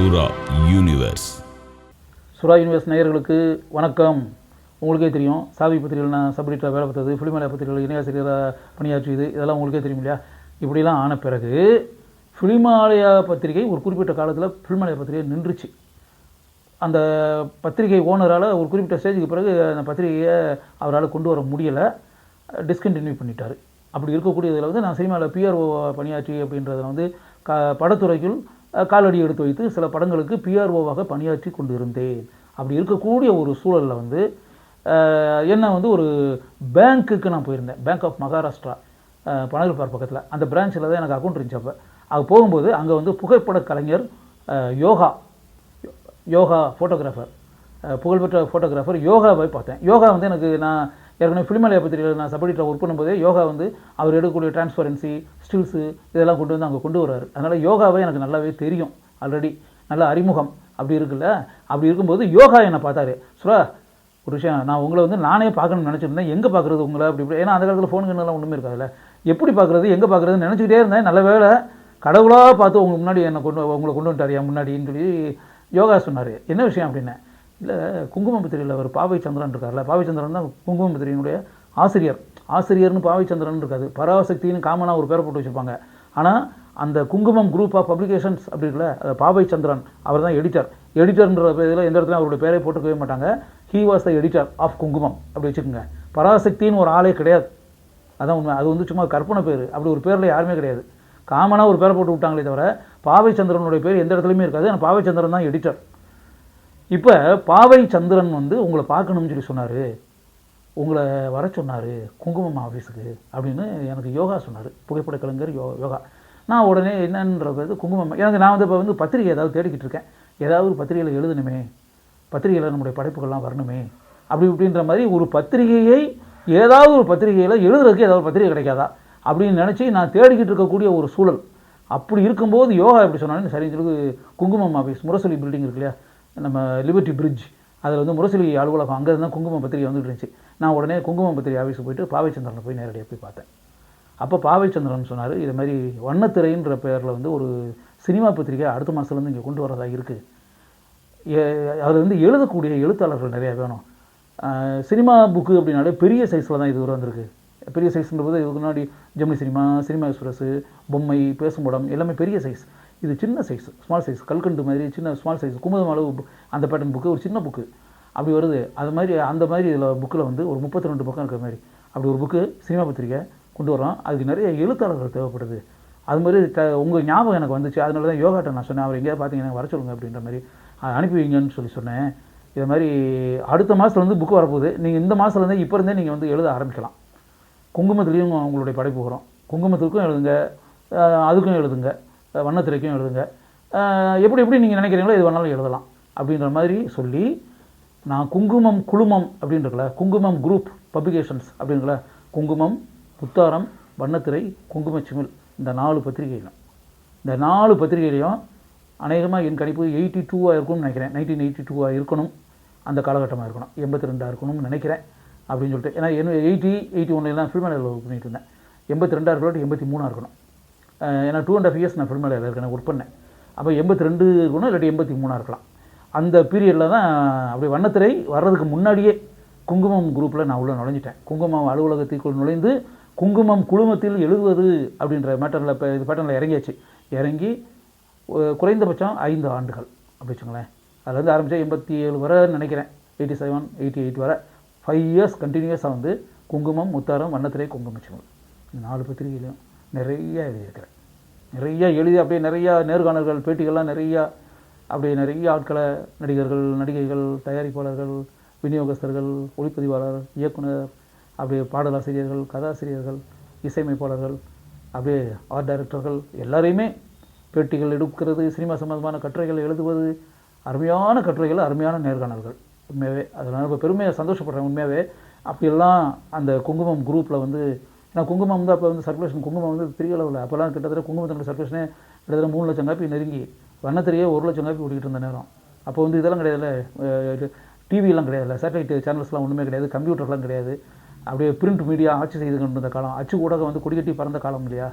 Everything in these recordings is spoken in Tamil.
சூரா யூனிவர்ஸ் சூரா யூனிவர்ஸ் நேயர்களுக்கு வணக்கம். உங்களுக்கே தெரியும் சாவி பத்திரிகையில் நான் சப்டிட்டாக வேலை பார்த்தது ஃபிலிமேலா பத்திரிகையில் இணையாசிரியராக பணியாற்றியது இதெல்லாம் உங்களுக்கே தெரியும் இல்லையா? இப்படிலாம் ஆன பிறகு ஃபிலிமாலயா பத்திரிகை ஒரு குறிப்பிட்ட காலத்தில் ஃபிலிமாலயா பத்திரிகை நின்றுச்சு. அந்த பத்திரிகை ஓனரால் ஒரு குறிப்பிட்ட ஸ்டேஜுக்கு பிறகு அந்த பத்திரிகையை அவரால் கொண்டு வர முடியலை. டிஸ்கண்டினியூ பண்ணிட்டார். அப்படி இருக்கக்கூடியதில் வந்து நான் சினிமாவில் பிஆர்ஓ பணியாற்றி அப்படின்றத வந்து க படத்துறைக்குள் காலடி எடுத்து வைத்து சில படங்களுக்கு பிஆர்ஓவாக பணியாற்றி கொண்டிருந்தேன். அப்படி இருக்கக்கூடிய ஒரு சூழலில் வந்து என்ன வந்து ஒரு பேங்க்குக்கு நான் போயிருந்தேன். பேங்க் ஆஃப் மகாராஷ்டிரா பனகல்பார் பக்கத்தில். அந்த பிரான்ச்சில் தான் எனக்கு அக்கௌண்ட் இருந்துச்சு அப்போ. அது போகும்போது அங்கே வந்து புகைப்பட கலைஞர் யோகா யோகா ஃபோட்டோகிராஃபர் புகழ்பெற்ற ஃபோட்டோகிராஃபர் யோகாவை பார்த்தேன். யோகா வந்து எனக்கு நான் ஏற்கனவே ஃபிலிமலையா பத்திரிகையில் நான் சப்படிட்டில் ஒர்க் பண்ணும்போதே யோகா வந்து அவர் எடுக்கக்கூடிய டிரான்ஸ்பரன்சி ஸ்டில்ஸு இதெல்லாம் கொண்டு வந்து அங்கே கொண்டு வர்றாரு. அதனால் யோகாவே எனக்கு நல்லாவே தெரியும். ஆல்ரெடி நல்ல அறிமுகம் அப்படி இருக்குல்ல? அப்படி இருக்கும்போது யோகா என்னை பார்த்தாரு. சுரா ஒரு விஷயம் நான் உங்களை வந்து நானே பார்க்கணும்னு நினச்சிருந்தேன். எங்கே பார்க்குறது உங்களை? அப்படி இப்படி. ஏன்னா அந்த காலத்தில் ஃபோனுங்கெல்லாம் ஒன்றுமே இருக்காதுல்ல? எப்படி பார்க்குறது? எங்கே பார்க்குறதுன்னு நினச்சிக்கிட்டே இருந்தேன். நல்ல வேளை கடவுளாக பார்த்து உங்களுக்கு முன்னாடி என்னை கொண்டு உங்களை கொண்டு வந்துட்டாரியா முன்னாடின்னு சொல்லி யோகா சொன்னார். என்ன விஷயம் அப்படின்னேன் இல்லை குங்குமம் அவர் பாவை சந்திரன் இருக்கார்ல பாவை சந்திரன் தான் குங்குமபத்திரியினுடைய ஆசிரியர். ஆசிரியர்னு பாவை சந்திரன் இருக்காது. பராசக்தின்னு காமனாக ஒரு பேரை போட்டு வச்சுருப்பாங்க. ஆனால் அந்த குங்குமம் குரூப் ஆஃப் பப்ளிகேஷன்ஸ் அப்படி இருக்குல்ல அது பாவை சந்திரன் அவர் தான் எடிட்டர் எடிட்டர்ன்ற இதில் எந்த இடத்துலையும் அவருடைய பேரை போட்டுக்கவே மாட்டாங்க. He was the editor of Kungumam அப்படி வச்சுக்கோங்க. பராசக்தின்னு ஒரு ஆளே கிடையாது. அதான் உண்மை. அது வந்து சும்மா கற்பனை பேர். அப்படி ஒரு பேரில் யாருமே கிடையாது. காமனாக ஒரு பேரை போட்டு விட்டாங்களே தவிர பாவை சந்திரனுடைய பேர் எந்த இடத்துலையுமே இருக்காது. ஆனால் பாவை சந்திரன் தான் எடிட்டர் இப்போ பாவை சந்திரன் வந்து உங்களை பார்க்கணும்னு சொல்லி சொன்னார். உங்களை வர சொன்னார் குங்குமம் ஆஃபீஸுக்கு அப்படின்னு எனக்கு யோகா சொன்னார். புகைப்பட கலைஞர் யோ யோகா. நான் உடனே என்னன்றது குங்குமம் எனக்கு நான் வந்து இப்போ வந்து பத்திரிகை ஏதாவது தேடிக்கிட்டு இருக்கேன். ஏதாவது ஒரு பத்திரிகையில் எழுதணுமே பத்திரிகையில் நம்முடைய படைப்புகள்லாம் வரணுமே அப்படி இப்படின்ற மாதிரி ஒரு பத்திரிகையை ஏதாவது ஒரு பத்திரிகையில் எழுதுறதுக்கு ஏதாவது ஒரு பத்திரிகை கிடைக்காதா அப்படின்னு நினச்சி நான் தேடிக்கிட்டு இருக்கக்கூடிய ஒரு சூழல். அப்படி இருக்கும்போது யோகா எப்படி சொன்னாலும் சரின்னு சொல்லி குங்குமம் ஆஃபீஸ் முரசொலி பில்டிங் இருக்கு இல்லையா? நம்ம லிபர்ட்டி பிரிட்ஜ் அதில் வந்து முரசொலி அலுவலகம் அங்கே இருந்தால் குங்குமம் பத்திரிகை வந்துட்டு இருந்துச்சு. நான் உடனே குங்குமம் பத்திரிகை ஆஃபீஸுக்கு போயிட்டு பாவைச்சந்திரனை போய் நேரடியாக போய் பார்த்தேன். அப்போ பாவைச்சந்திரன் சொன்னார் இது மாதிரி வண்ணத்திரைன்ற பேரில் வந்து ஒரு சினிமா பத்திரிகை அடுத்த மாதத்துலேருந்து இங்கே கொண்டு வரதாக இருக்குது அதில் வந்து எழுதக்கூடிய எழுத்தாளர்கள் நிறையா வேணும். சினிமா புக்கு அப்படின்னாலே பெரிய சைஸில் தான் இது வந்திருக்கு. பெரிய சைஸ்ன்ற போது இதுக்கு முன்னாடி ஜெமினி சினிமா சினிமா எக்ஸ்பிரஸ் பொம்மை பேசும் படம் எல்லாமே பெரிய சைஸ் இது சின்ன சைஸ் ஸ்மால் சைஸ் கல்கண்டு மாதிரி சின்ன ஸ்மால் சைஸ் குமுதம் அளவு அந்த பேட்டர்ன் புக்கு ஒரு சின்ன புக்கு அப்படி வருது. அது மாதிரி அந்த மாதிரி இதில் புக்கில் வந்து ஒரு முப்பத்தி ரெண்டு பக்கம் இருக்கிற மாதிரி. அப்படி ஒரு புக்கு சினிமா பத்திரிக்கை கொண்டு வரோம் அதுக்கு நிறைய எழுத்தாளர்கள் தேவைப்படுது. அது மாதிரி த உங்கள் ஞாபகம் எனக்கு வந்துச்சு. அதனால தான் யோகாட்ட நான் சொன்னேன். அவர் எங்கேயாவது பார்த்தீங்கன்னா வர சொல்லுங்க அப்படின்ற மாதிரி. அதை அனுப்பி வைங்கன்னு சொல்லி சொன்னேன். இது மாதிரி அடுத்த மாதத்துல வந்து புக்கு வரப்போகுது. நீங்கள் இந்த மாதத்துலேருந்து இப்போ இருந்தே நீங்கள் வந்து எழுத ஆரம்பிக்கலாம். குங்குமத்துலேயும் உங்களுடைய படைப்பு வரும். குங்குமத்துக்கும் எழுதுங்க. அதுக்கும் எழுதுங்க. வண்ணத்திரைக்கும் எழுதுங்க. எப்படி எப்படி நீங்கள் நினைக்கிறீங்களோ எது வேணாலும் எழுதலாம். அப்படின்ற மாதிரி சொல்லி நான் குங்குமம் குழுமம் அப்படின்றக்கல குங்குமம் குரூப் பப்ளிகேஷன்ஸ் அப்படிங்கல குங்குமம் புத்தாரம் வண்ணத்திரை குங்குமச்சிமிழ் இந்த நாலு பத்திரிகைகளும். இந்த நாலு பத்திரிகையிலையும் அநேகமாக என் கணிப்பு எயிட்டி டூவாக இருக்கும்னு நினைக்கிறேன். நைன்டீன் எயிட்டி டூவாக இருக்கணும். அந்த காலகட்டமாக இருக்கணும். எண்பத்தி ரெண்டாக இருக்கணும்னு நினைக்கிறேன். அப்படின்னு சொல்லிட்டு ஏன்னா என் எயிட்டி எயிட்டி ஒன்லாம் ஃபில்ம் ஒர்க் பண்ணிட்டு இருந்தேன். எண்பத்தி ரெண்டாக இருக்கணும் எண்பத்தி மூணாக இருக்கணும். ஏன்னா டூ அண்ட் ஆஃப் இயர்ஸ் நான் ஃபில்ம் மேலையில் இருக்கேன் ஒர்க் பண்ணேன். அப்போ எண்பத்தி ரெண்டு இருக்கணும் இல்லாட்டி எண்பத்தி மூணாக இருக்கலாம். அந்த பீரியடில் தான் அப்படி வண்ணத்திரை வர்றதுக்கு முன்னாடியே குங்குமம் குரூப்பில் நான் உள்ளே நுழைஞ்சிட்டேன். குங்குமம் அலுவலகத்திற்குள் நுழைந்து குங்குமம் குழுமத்தில் எழுதுவது அப்படின்ற மேட்டரில் இப்போ இது பேட்டர்னில் இறங்கியாச்சு. இறங்கி குறைந்தபட்சம் ஐந்து ஆண்டுகள். அப்படி வச்சுங்களேன் அதுலேருந்து ஆரம்பித்தா எண்பத்தி ஏழு வர நினைக்கிறேன். எயிட்டி செவன் எயிட்டி எயிட் வர ஃபைவ் இயர்ஸ் கண்டினியூஸாக வந்து குங்குமம் முத்தாரம் வண்ணத்திரை குங்குமச்சிமல் இந்த நாலு பத்திரிகையிலையும் நிறைய எழுதியிருக்கிறேன். நிறைய எழுதி அப்படியே நிறையா நேர்காணல்கள் பேட்டிகள்லாம் நிறையா அப்படியே நிறைய ஆட்களை நடிகர்கள் நடிகைகள் தயாரிப்பாளர்கள் விநியோகஸ்தர்கள் ஒளிப்பதிவாளர் இயக்குனர் அப்படியே பாடலாசிரியர்கள் கதாசிரியர்கள் இசையமைப்பாளர்கள் அப்படியே ஆர்ட் டைரக்டர்கள் எல்லாரையுமே பேட்டிகள் எடுக்கிறது சினிமா சம்பந்தமான கட்டுரைகள் எழுதுவது அருமையான கட்டுரைகள் அருமையான நேர்காணல்கள். உண்மையாகவே அதனால் இப்போ பெருமையாக சந்தோஷப்படுறேன் உண்மையாகவே அப்படியெல்லாம் அந்த குங்குமம் குரூப்பில் வந்து ஏன்னா குங்குமம் வந்து அப்போ வந்து சர்க்குலேஷன் குங்குமம் வந்து பெரிய அளவில். அப்போல்லாம் கிட்டத்தட்ட குங்குமத்தினுடைய சர்க்குலேஷனே கிட்டத்தட்ட மூணு லட்சம் காப்பி நெருங்கி வண்ணத்திலேயே ஒரு லட்சம் காப்பி ஓடிக்கிட்டு இருந்த நேரம். அப்போ வந்து இதெல்லாம் கிடையாதுல்ல. டிவியெல்லாம் கிடையாதுல்ல. சேட்டலைட் சேனல்ஸ்லாம் ஒன்றுமே கிடையாது. கம்ப்யூட்டர்லாம் கிடையாது. அப்படியே பிரிண்ட் மீடியா ஆட்சி செய்து கொண்டிருந்த காலம். அச்சு ஊடகம் வந்து குடிக்கட்டி பறந்த காலம் இல்லையா?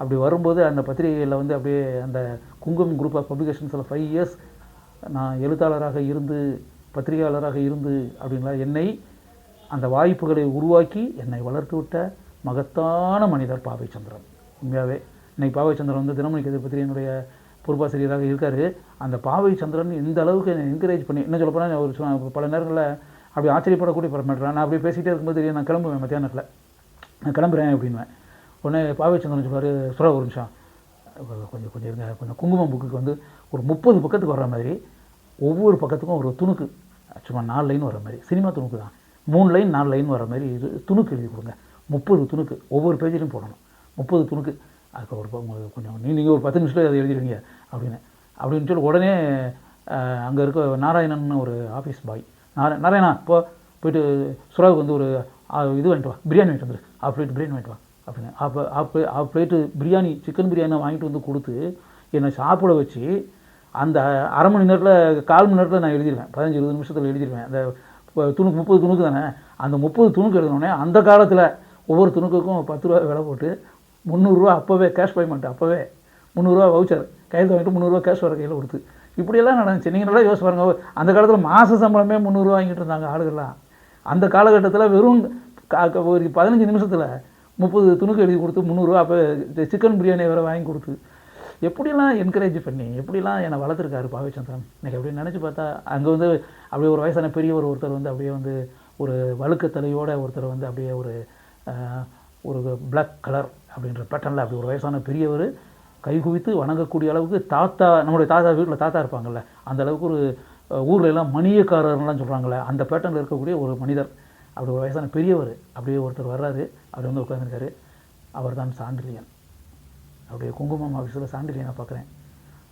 அப்படி வரும்போது அந்த பத்திரிகையில் வந்து அப்படியே அந்த குங்குமம் குரூப் ஆஃப் பப்ளிகேஷன்ஸில் ஃபைவ் இயர்ஸ் நான் எழுத்தாளராக இருந்து பத்திரிகையாளராக இருந்து அப்படின்னா என்னை அந்த வாய்ப்புகளை உருவாக்கி என்னை வளர்த்து விட்ட மகத்தான மனிதர் பாவை சந்திரன். உண்மையாகவே இன்னைக்கு பாவை சந்திரன் வந்து தினமணி பற்றி என்னுடைய பொறுப்பாசிரியராக இருக்கார். அந்த பாவை சந்திரன் இந்த அளவுக்கு என்னை என்கரேஜ் பண்ணி என்ன சொல்ல போனால் ஒரு பல நேரங்களில் அப்படி ஆச்சரியப்படக்கூடிய பரமாட்டேன் நான் அப்படியே பேசிகிட்டே இருக்கும்போது தெரியும் நான் கிளம்புவேன் மத்தியானத்தில். நான் கிளம்புறேன் அப்படின்வேன் உடனே பாவை சந்திரன் சொல்லுவார் சுரா ஒரு நிமிஷம். கொஞ்சம் கொஞ்சம் இருங்க. கொஞ்சம் குங்குமம் புக்குக்கு வந்து ஒரு முப்பது பக்கத்துக்கு வர்ற மாதிரி ஒவ்வொரு பக்கத்துக்கும் ஒரு துணுக்கு சும்மா நாலு லைன் வர மாதிரி சினிமா துணுக்கு தான். மூணு லைன் நாலு லைன் வர மாதிரி இது துணுக்கு எழுதி கொடுங்க. முப்பது துணுக்கு ஒவ்வொரு பேஜிலையும் போடணும். முப்பது துணுக்கு. அதுக்கு ஒரு உங்களுக்கு கொஞ்சம் நீங்கள் ஒரு பத்து நிமிஷத்தில் அதை எழுதிடுவீங்க அப்படின்னு. அப்படின்னு சொல்லி உடனே அங்கே இருக்க நாராயணன் ஒரு ஆஃபீஸ் பாய் நாரா நாராயணா இப்போ போயிட்டு சுறாவுக்கு வந்து ஒரு இது வாங்கிட்டு வா பிரியாணி வாங்கிட்டு வந்துரு. ஆஃப் பிளேட் பிரியாணி வாங்கிட்டு வா அப்படின்னு. Half half half plate biryani chicken biryani வாங்கிட்டு வந்து கொடுத்து என்னை சாப்பிட வச்சு அந்த அரை மணி நேரத்தில் கால் மணி நேரத்தில் நான் எழுதிடுவேன் பதினஞ்சு இருபது நிமிஷத்தில் எழுதிடுவேன் அந்த துணுக்கு முப்பது துணுக்கு தானே? அந்த முப்பது துணுக்கு எழுதினோடனே அந்த காலத்தில் ஒவ்வொரு துணுக்குக்கும் பத்து ரூபா விலை போட்டு முந்நூறுரூவா அப்போவே கேஷ் பேமெண்ட் அப்போவே. முந்நூறுரூவா வவுச்சர் கையில் வாங்கிட்டு முந்நூறுரூவா கேஷ் வர கையில் கொடுத்து. இப்படியெல்லாம் நடந்துச்சு. நீங்கள் நல்லா யோசிச்சு பாருங்க அந்த காலத்தில் மாத சம்பளமே முந்நூறுரூவா வாங்கிட்டு இருந்தாங்க ஆளுகள்லாம். அந்த காலகட்டத்தில் வெறும் கா- ஒரு பதினஞ்சு நிமிஷத்தில் முப்பது துணுக்கு எழுதி கொடுத்து முந்நூறுரூவா அப்போ சிக்கன் பிரியாணி வேறு வாங்கி கொடுத்து. எப்படிலாம் என்கரேஜ் பண்ணி எப்படிலாம் என்னை வளர்த்துருக்காரு பாவைச்சந்திரன் எனக்கு அப்படி நினச்சி பார்த்தா அங்கே வந்து அப்படியே ஒரு வயசான பெரியவர் ஒருத்தர் வந்து அப்படியே வந்து ஒரு வழுக்க தலையோட ஒருத்தர் வந்து அப்படியே ஒரு ஒரு பிளாக் கலர் அப்படின்ற பேட்டர்னில் அப்படி ஒரு வயசான பெரியவர் கைகுவித்து வணங்கக்கூடிய அளவுக்கு தாத்தா நம்மளுடைய தாத்தா வீட்டில் தாத்தா இருப்பாங்கல்ல அந்த அளவுக்கு ஒரு ஊரில் எல்லாம் மணியக்காரர்லாம் சொல்கிறாங்களே அந்த பேட்டர்னில் இருக்கக்கூடிய ஒரு மனிதர். அப்படி ஒரு வயசான பெரியவர் அப்படியே ஒருத்தர் வர்றாரு அவர் வந்து உட்காந்துருக்காரு அவர் தான் சாண்டிலியன். அப்படியே குங்குமம் ஆஃபீஸில் சாண்டிலியனை பார்க்குறேன்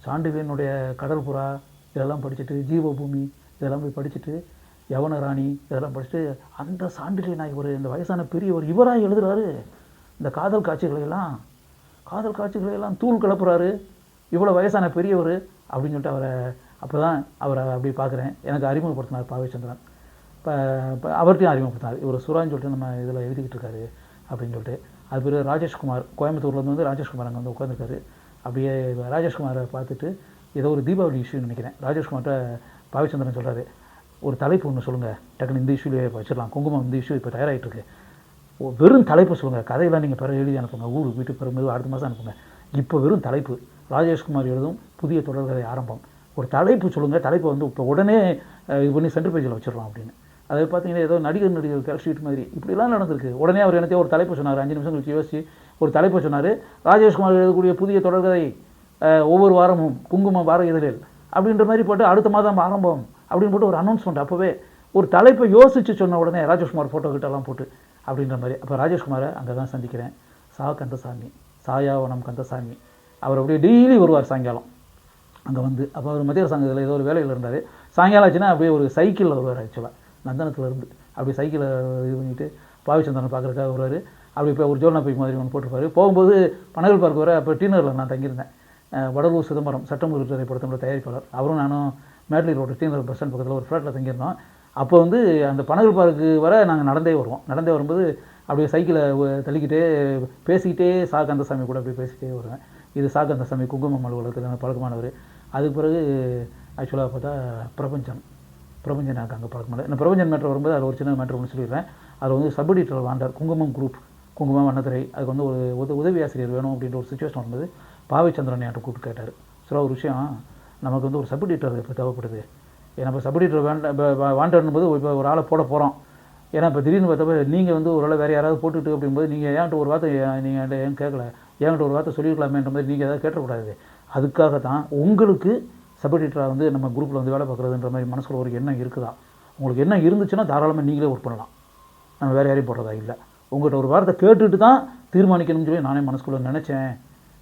சாண்டிலியனுடைய கடற்புறா இதெல்லாம் படிச்சுட்டு ஜீவபூமி இதெல்லாம் போய் படிச்சுட்டு யவனராணி இதெல்லாம் படிச்சுட்டு அந்த சாண்டிலியனா இவர் இந்த வயசான பெரியவர் இவராக எழுதுகிறாரு இந்த காதல் காட்சிகளையெல்லாம் காதல் காட்சிகளையெல்லாம் தூள் கிளப்புறாரு இவ்வளோ வயசான பெரியவர் அப்படின்னு சொல்லிட்டு அவரை அப்போ தான் அவரை அப்படி பார்க்குறேன். எனக்கு அறிமுகப்படுத்தினார் பாவேச்சந்திரன். இப்போ இப்போ அவர்கிட்டையும் அறிமுகப்படுத்தினார். இவர் சுரான்னு சொல்லிட்டு நம்ம இதில் எழுதிக்கிட்டு இருக்காரு அப்படின்னு சொல்லிட்டு. அது பிறகு ராஜேஷ்குமார். கோயம்புத்தூர்லேருந்து வந்து ராஜேஷ்குமார் அங்கே வந்து உட்காந்துருக்காரு அப்படியே ராஜேஷ்குமாரை பார்த்துட்டு ஏதோ ஒரு தீபாவளி இஷ்யூன்னு நினைக்கிறேன். ராஜேஷ்குமார்கிட்ட பாவிச்சந்திரன் சொல்கிறாரு ஒரு தலைப்பு ஒன்று சொல்லுங்கள் டக்குன்னு இந்த இஷ்யூலேயே வச்சிடலாம். குங்குமம் இந்த இஷ்யூ இப்போ தயாராகிட்டு இருக்கு ஓ, வெறும் தலைப்பு சொல்லுங்கள் கதையெல்லாம் நீங்கள் பிறகு எழுதி அனுப்புங்க. ஊருக்கு வீட்டுக்கு பெறும்போது அடுத்த மாதம் அனுப்புங்க. இப்போ வெறும் தலைப்பு. ராஜேஷ்குமார் எழுதும் புதிய தொடர்கதை ஆரம்பம். ஒரு தலைப்பு சொல்லுங்கள் தலைப்பை வந்து இப்போ உடனே இது பண்ணி சென்டர் பேஜில் வச்சிடலாம் அப்படின்னு. அதை பார்த்தீங்கன்னா ஏதோ நடிகர் நடிகர் கேல்ஷீட் மாதிரி. இப்படிலாம் நடந்திருக்கு. உடனே அவர் எனக்கு ஒரு தலைப்பு சொன்னார். அஞ்சு நிமிஷம் கழிச்சு யோசிச்சு ஒரு தலைப்பு சொன்னார். ராஜேஷ்குமார் எழுதக்கூடிய புதிய தொடர்கதை ஒவ்வொரு வாரமும் குங்குமம் வார இதழில். அப்படின்ற மாதிரி போட்டு அடுத்த மாதம் ஆரம்பம் அப்படின்னு போட்டு ஒரு அனௌன்ஸ்மெண்ட் அப்போவே ஒரு தலைப்பை யோசிச்சு சொன்ன உடனே ராஜேஷ்குமார் ஃபோட்டோக்கிட்டலாம் போட்டு அப்படின்ற மாதிரி. அப்போ ராஜேஷ்குமாரை அங்கே தான் சந்திக்கிறேன். சா கந்தசாமி சாயாவனம் கந்தசாமி. அவர் அப்படியே டெய்லி வருவார் சாயங்காலம். அங்கே வந்து அப்போ அவர் மத்திய சங்கத்தில் ஏதோ ஒரு வேலையில் இருந்தார். சாயங்காலம் ஆச்சுன்னா அப்படியே ஒரு சைக்கிளில் வருவார் ஆக்சுவலாக நந்தனத்துலேருந்து அப்படி சைக்கிளை இது பண்ணிட்டு பாவிச்சந்திரனை பார்க்குறதுக்காக வருவார். அப்படி இப்போ ஒரு ஜோனா பைக் மாதிரி ஒன்று போட்டிருப்பாரு. போகும்போது பனகல் பார்க்க வர அப்போ டீனரில் நான் தங்கியிருந்தேன். வடலூர் சிதம்பரம் சட்டமூர் திரைப்படத்தோட தயாரிப்பாளர். அவரும் நானும் madly road team bus stand பக்கத்தில் ஒரு ஃப்ளாட்டில் தங்கியிருந்தோம். அப்போ வந்து அந்த பனகல் பார்க்கு வர நாங்கள் நடந்தே வருவோம். நடந்தே வரும்போது அப்படியே சைக்கிளை தள்ளிக்கிட்டே பேசிக்கிட்டே சா. கந்தசாமி கூட அப்படியே பேசிக்கிட்டே வருவேன். இது சா. கந்தசாமி குங்குமம் அலுவலகத்தில் பழக்கமானவர். அதுக்கு பிறகு ஆக்சுவலாக பார்த்தா பிரபஞ்சம். பிரபஞ்சன் எனக்கு அங்கே பழக்கமான இந்த பிரபஞ்சன் மேட்ரு வரும்போது அது ஒரு சின்ன மேட்ரு ஒன்று சொல்லிடுறேன். அதில் வந்து சப் எடிட்டர் வாண்டார் குங்குமம் குரூப் குங்குமம் வண்ணத்துறை அதுக்கு வந்து ஒரு உத உதவி ஆசிரியர் வேணும் அப்படின்ற ஒரு சுச்சுவேஷன் வரும்போது பாவிச்சந்திரன் என்கிட்ட கூப்பிட்டு கேட்டார்? சில ஒரு விஷயம் நமக்கு வந்து ஒரு சப் எடிட்டர் இப்போ தேவைப்படுது? ஏன்னா இப்போ சப் எடிட்டர் வேண்ட வாண்டடும் போது இப்போ ஒரு ஆளை போட போகிறோம் ஏன்னா இப்போ திடீர்னு பார்த்தப்ப நீங்கள் வந்து ஒரு வேளை வேறு யாராவது போட்டுட்டு அப்படிங்கும்போது நீங்கள் ஏன்ட்டு ஒரு வார்த்தை நீங்கள் என்கிட்ட ஏன் கேட்கல? ஏன்கிட்ட ஒரு வார்த்தை சொல்லியிருக்கலாமேன்ற மாதிரி நீங்கள் எதாவது கேட்டக்கூடாது அதுக்காக தான் உங்களுக்கு சப்எடிட்டராக வந்து நம்ம குரூப்பில் வந்து வேலை பார்க்குறதுன்ற மாதிரி மனசில் ஒரு எண்ணம் இருக்குதா? உங்களுக்கு என்ன இருந்துச்சுன்னா தாராளமாக நீங்களே ஒர்க் பண்ணலாம். நம்ம வேறு யாரையும் போடுறதா இல்லை. உங்கள்கிட்ட ஒரு வார்த்தை கேட்டுட்டு தான் தீர்மானிக்கணும்னு சொல்லி நானே மனசுக்குள்ளே நினச்சேன்.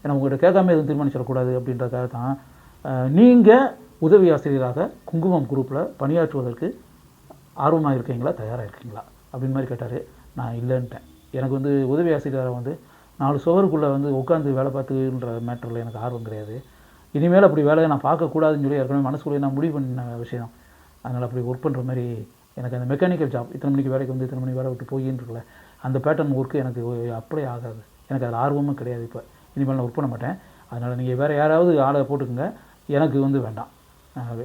ஏன்னா உங்கள்கிட்ட கேட்காம எதுவும் தீர்மானிச்சிடக்கூடாது அப்படின்றக்காக தான் நீங்கள் உதவி ஆசிரியராக குங்குமம் குரூப்பில் பணியாற்றுவதற்கு ஆர்வமாக இருக்கீங்களா தயாராக இருக்கீங்களா அப்படின்னு மாதிரி கேட்டார். நான் இல்லைன்ட்டேன். எனக்கு வந்து உதவி ஆசிரியராக வந்து நாலு சுவருக்குள்ளே வந்து உட்காந்து வேலை பார்த்துன்ற மேட்டரில் எனக்கு ஆர்வம் கிடையாது. இனிமேல் அப்படி வேலையை நான் பார்க்கக்கூடாதுன்னு சொல்லி ஏற்கனவே மனசுக்குள்ளே நான் முடிவு பண்ண விஷயம். அதனால் அப்படி ஒர்க் பண்ணுற மாதிரி எனக்கு அந்த மெக்கானிக்கல் ஜாப் இத்தனை மணிக்கு வேலைக்கு வந்து இத்தனை மணிக்கு வேலை விட்டு போயின்னு இருக்கல அந்த பேட்டர்ன் ஒர்க்கு எனக்கு அப்படியே ஆகாது. எனக்கு அதில் ஆர்வமும் கிடையாது இப்போ. இனிமேல் நான் ஒர்க் பண்ண மாட்டேன். அதனால் நீங்கள் வேறு யாராவது ஆளை போட்டுக்கோங்க. எனக்கு வந்து வேண்டாம்.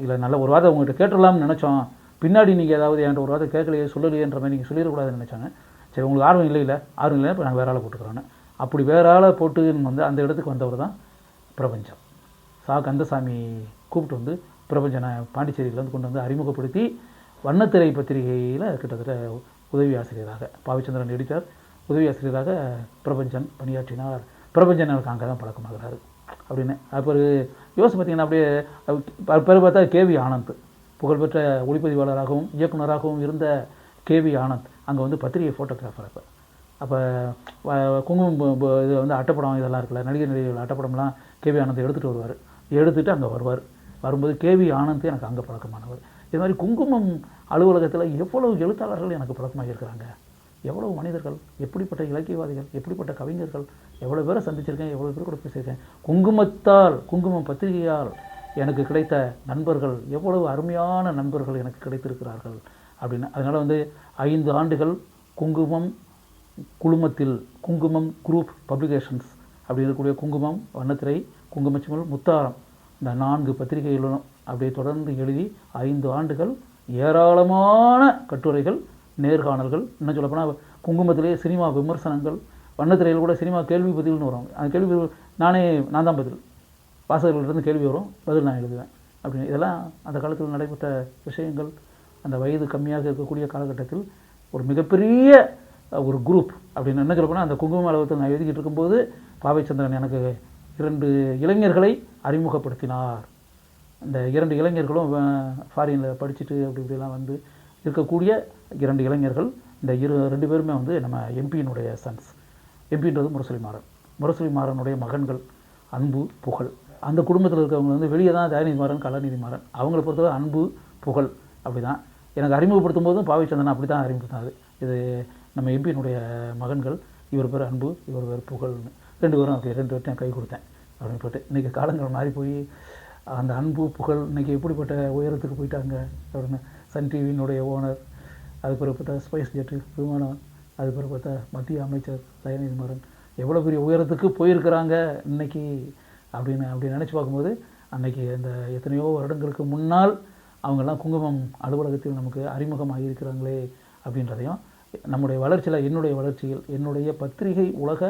இல்லை நல்ல ஒரு வார்த்தை உங்கள்கிட்ட கேட்டுடலாம்னு நினச்சோம். பின்னாடி நீங்கள் ஏதாவது என்கிட்ட ஒரு வார்த்தை கேட்கலையே சொல்லலையேன்ற மாதிரி நீங்கள் சொல்லிடக்கூடாதுன்னு நினச்சாங்க. சரி உங்களுக்கு ஆர்வம் இல்லை இல்லை. ஆர்வம் இல்லை இப்போ நாங்கள் வேறு ஆளை போட்டுக்கிறோன்னு அப்படி வேறு ஆளை போட்டுன்னு வந்து அந்த இடத்துக்கு வந்தவர் தான் பிரபஞ்சம். சா கந்தசாமி கூப்பிட்டு வந்து பிரபஞ்சனை பாண்டிச்சேரியிலேருந்து கொண்டு வந்து அறிமுகப்படுத்தி வண்ணத்திரை பத்திரிகையில் கிட்டத்தட்ட உதவி ஆசிரியராக பாவிச்சந்திரன் நடித்தார் உதவி ஆசிரியராக பிரபஞ்சன் பணியாற்றினார். பிரபஞ்சன் எனக்கு அங்கே தான் பழக்கமாகிறாரு. அப்படின்னு. அப்புறம் யோசி பார்த்தீங்கன்னா அப்படியே அவர் பேர் பார்த்தா கேவி ஆனந்த். புகழ்பெற்ற ஒளிப்பதிவாளராகவும் இயக்குனராகவும் இருந்த கேவி ஆனந்த். அங்கே வந்து பத்திரிகை ஃபோட்டோகிராஃபர் அப்போ. அப்போ குங்குமம் இது வந்து அட்டப்படம் இதெல்லாம் இருக்குல்ல நடிகர் நடிகர்கள் அட்டப்படம்லாம் கேவி ஆனந்த் எடுத்துகிட்டு வருவார். எடுத்துகிட்டு அங்கே வருவார். வரும்போது கேவி ஆனந்த் எனக்கு அங்கே பழக்கமானவர். இது மாதிரி குங்குமம் அலுவலகத்தில் எவ்வளவு எழுத்தாளர்கள் எனக்கு பழக்கமாக இருக்கிறாங்க எவ்வளவு மனிதர்கள் எப்படிப்பட்ட இலக்கியவாதிகள் எப்படிப்பட்ட கவிஞர்கள் எவ்வளோ பேரை சந்திச்சிருக்கேன் எவ்வளோ பேர் கூட பேசியிருக்கேன். குங்குமத்தால் குங்குமம் பத்திரிகையால் எனக்கு கிடைத்த நண்பர்கள் எவ்வளவு அருமையான நண்பர்கள் எனக்கு கிடைத்திருக்கிறார்கள் அப்படின்னு. அதனால் வந்து ஐந்து ஆண்டுகள் குங்குமம் குழுமத்தில் குங்குமம் குரூப் பப்ளிகேஷன்ஸ் அப்படி இருக்கக்கூடிய குங்குமம் வண்ணத்திரை குங்குமச்சிமல் முத்தாரம் இந்த நான்கு பத்திரிகைகளும் அப்படியே தொடர்ந்து எழுதி ஐந்து ஆண்டுகள் ஏராளமான கட்டுரைகள் நேர்காணல்கள் இன்னும் சொல்லப்போனால் குங்குமத்திலே சினிமா விமர்சனங்கள் வண்ணத்திரையில் கூட சினிமா கேள்வி பதில்னு வரும். அந்த கேள்வி பதில் நானே நான் தான் பதில். வாசகர்கள்டருந்து கேள்வி வரும் பதில் நான் எழுதுவேன். அப்படின்னு. இதெல்லாம் அந்த காலத்தில் நடைபெற்ற விஷயங்கள். அந்த வயது கம்மியாக இருக்கக்கூடிய காலகட்டத்தில் ஒரு மிகப்பெரிய ஒரு குரூப் அப்படின்னு என்ன சொல்லப்போனால் அந்த குங்கும அளவத்தில் நான் எழுதிக்கிட்டு இருக்கும்போது பாவைச்சந்திரன் எனக்கு இரண்டு இளைஞர்களை அறிமுகப்படுத்தினார். இந்த இரண்டு இளைஞர்களும் ஃபாரினில் படிச்சுட்டு அப்படி இப்படிலாம் வந்து இருக்கக்கூடிய இரண்டு இளைஞர்கள் இந்த இரு ரெண்டு பேருமே வந்து நம்ம எம்பியினுடைய சன்ஸ் எம்பின்றது முரசொலி மாறன் முரசொலி மாறனுடைய மகன்கள் அன்பு புகழ். அந்த குடும்பத்தில் இருக்கிறவங்க வந்து வெளியே தான் தயாநிதி மாறன் கலாநிதி மாறன் அவங்கள பொறுத்தவரை அன்பு புகழ் அப்படி தான் எனக்கு அறிமுகப்படுத்தும் போதும் பாவிச்சந்தனை அப்படி தான் அறிமுகப்படுத்தினாரு. இது நம்ம எம்பியினுடைய மகன்கள் இவர் பேர் அன்பு இவர் பேர் புகழ்னு ரெண்டு பேரும் அப்படி ரெண்டு பேர்ட்டையும் கை கொடுத்தேன். அப்படின்னு போட்டு இன்றைக்கி காலங்கள் மாறி போய் அந்த அன்பு புகழ் இன்னைக்கு எப்படிப்பட்ட உயரத்துக்கு போயிட்டாங்க அப்படின்னு சன் டிவியினுடைய ஓனர் அது பிறகு பார்த்தா ஸ்பைஸ் ஜெட்டு விமானம் அது பிறகு பார்த்தா மத்திய அமைச்சர் தயநிதி மாறன் எவ்வளோ பெரிய உயரத்துக்கு போயிருக்கிறாங்க இன்னைக்கு அப்படின்னு அப்படி நினச்சி பார்க்கும்போது அன்னைக்கு அந்த எத்தனையோ வருடங்களுக்கு முன்னால் அவங்கெல்லாம் குங்குமம் அலுவலகத்தில் நமக்கு அறிமுகமாக இருக்கிறாங்களே அப்படின்றதையும் நம்முடைய வளர்ச்சியில் என்னுடைய வளர்ச்சியில் என்னுடைய பத்திரிகை உலக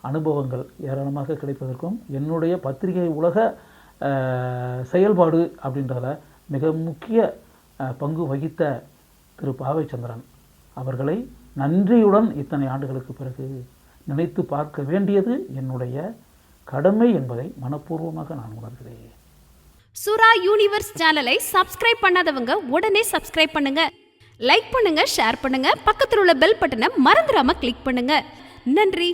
அனுபவங்கள் ஏராளமாக கிடைப்பதற்கும் என்னுடைய பத்திரிகை உலக செயல்பாடு அப்படின்றத மிக முக்கிய பங்கு வகித்த திரு பாவைச்சந்திரன் அவர்களை நன்றியுடன் இத்தனை ஆண்டுகளுக்கு பிறகு நினைத்து பார்க்க வேண்டியது என்னுடைய கடமை என்பதை மனப்பூர்வமாக நான் உணர்கிறேன். சுரா யூனிவர்ஸ் சேனலை சப்ஸ்கிரைப் பண்ணாதவங்க உடனே சப்ஸ்கிரைப் பண்ணுங்க. லைக் பண்ணுங்க ஷேர் பண்ணுங்க. பக்கத்தில் உள்ள பெல் பட்டனை மறந்துடாம கிளிக் பண்ணுங்க. நன்றி.